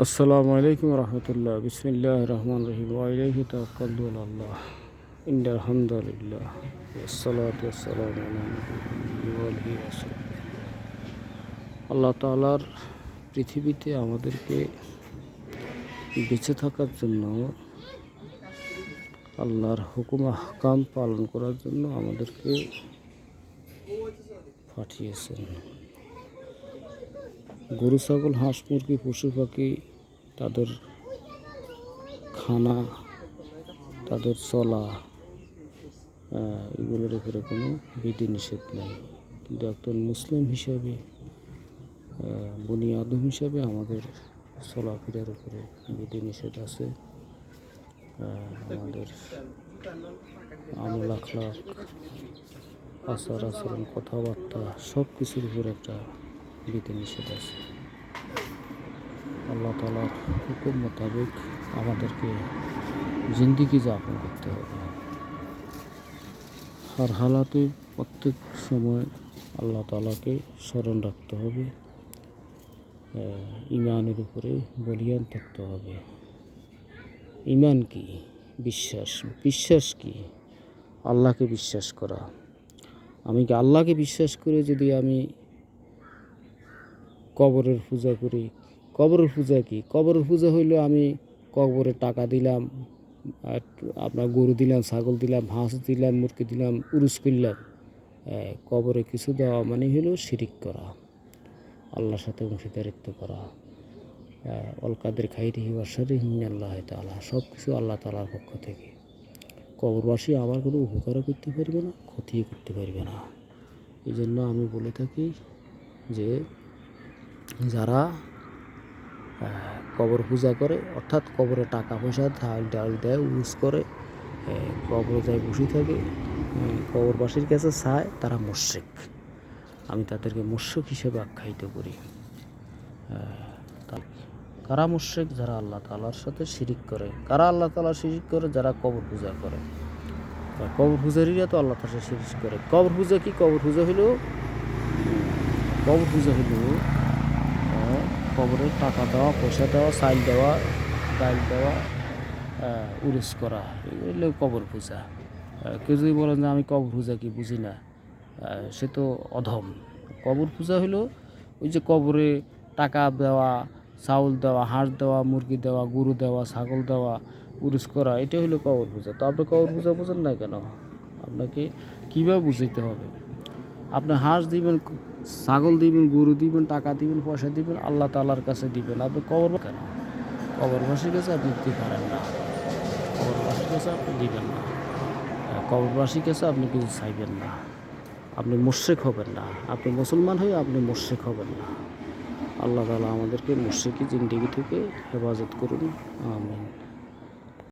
আসসালামু আলাইকুম রহমতুল্লাহ। বিসমিল্লাহ রহমান রহিম। ওয়াইলাইহি তাওয়াক্কালতু আল্লাহ। ইন্নাল হামদুলিল্লাহ ওয়াসসালাতু ওয়াসসালামু আলা আলিহি আল্লাহ তাআলার পৃথিবীতে আমাদেরকে বেঁচে থাকার জন্য, আল্লাহর হুকুম আহকাম পালন করার জন্য আমাদেরকে পাঠিয়েছেন। গরু, ছাগল, হাঁস, মুরগি, পশু, পাখি, তাদের খানা, তাদের চলা এগুলোর উপরে কোনো বিধি নিষেধ নেই। কিন্তু একজন মুসলিম হিসাবে বনি আদম হিসাবে আমাদের চলাফেরার উপরে বিধি নিষেধ আছে আমাদের আমল আচার আচরণ, কথাবার্তা সব কিছুর উপর একটা বিধি নিষেধ আছে। আল্লাহ তালার হুকুম মোতাবেক আমাদেরকে জিন্দিগি যাপন করতে হবে। আর হালাতে প্রত্যেক সময় আল্লাহ তালাকে স্মরণ রাখতে হবে। ইমানের উপরে বলিয়ান থাকতে হবে। ইমান কি? বিশ্বাস। বিশ্বাস কি? আল্লাহকে বিশ্বাস করা। আমি কি আল্লাহকে বিশ্বাস করে যদি আমি কবরের পূজা করি। কবরের পূজা কি? কবরের পূজা হইল আমি কবরে টাকা দিলাম, আর আপনার গরু দিলাম, ছাগল দিলাম, হাঁস দিলাম, মুরগি দিলাম, উরুস করলাম। কবরে কিছু দেওয়া মানে হলো শিরিক করা, আল্লাহর সাথে অংশীদারিত্ব করা। অলকাদের খাইরি হিবাসারি আল্লাহ তালা সব কিছু আল্লাহ তালার পক্ষ থেকে। কবরবাসী আমার কোনো উপকারও করতে পারবে না, ক্ষতিও করতে পারবে না। এই জন্য আমি বলে থাকি যে যারা কবর পূজা করে, অর্থাৎ কবরে টাকা পয়সা ঢাল ডাল দেয় ইউজ করে কবরে যায় বসে থাকে কবরবাসীর কাছে চায়, তারা মোর্শেক আমি তাদেরকে মোর্শেক হিসেবে আখ্যায়িত করি। কারা মোর্শেক যারা আল্লাহ তালার সাথে শিরিক করে। কারা আল্লাহ তালা শিরিক করে? যারা কবর পূজা করে। কবর পূজারীরা তো আল্লাহ তালা শিরিক করে। কবর পূজা কি? কবর পূজা হলো কবর পূজা হলো কবরে টাকা দেওয়া, পয়সা দেওয়া, চাইল দেওয়া ডাল দেওয়া উরুস করা, এগুলো কবর পূজা কেউ যদি বলেন যে আমি কবর পূজা কি বুঝি না সে তো অধম। কবর পূজা হলো ওই যে কবরে টাকা দেওয়া, চাউল দেওয়া, হাঁস দেওয়া, মুরগি দেওয়া, গরু দেওয়া, ছাগল দেওয়া উরুস করা এটা হলো কবর পূজা তো আপনি কবর পূজা বোঝেন না কেন? আপনাকে কীভাবে বুঝাইতে হবে? আপনি হাঁস দিবেন ছাগল দিবেন গরু দিবেন টাকা দিবেন পয়সা দিবেন আল্লাহ তালার কাছে দিবেন। আপনি কবর কেন? কবরবাসীর কাছে আপনি দিতে পারেন না। কবরবাসীর কাছে আপনি দিবেন না। আহ, কবরবাসীর কাছে আপনি কিছু চাইবেন না। আপনি মোর্শেক হবেন না। আপনি মুসলমান হয়ে আপনি মোর্শেক হবেন না। আল্লাহ তালা আমাদেরকে মোর্শেকি জিন্দিগি থেকে হেফাজত করুন। আমিন।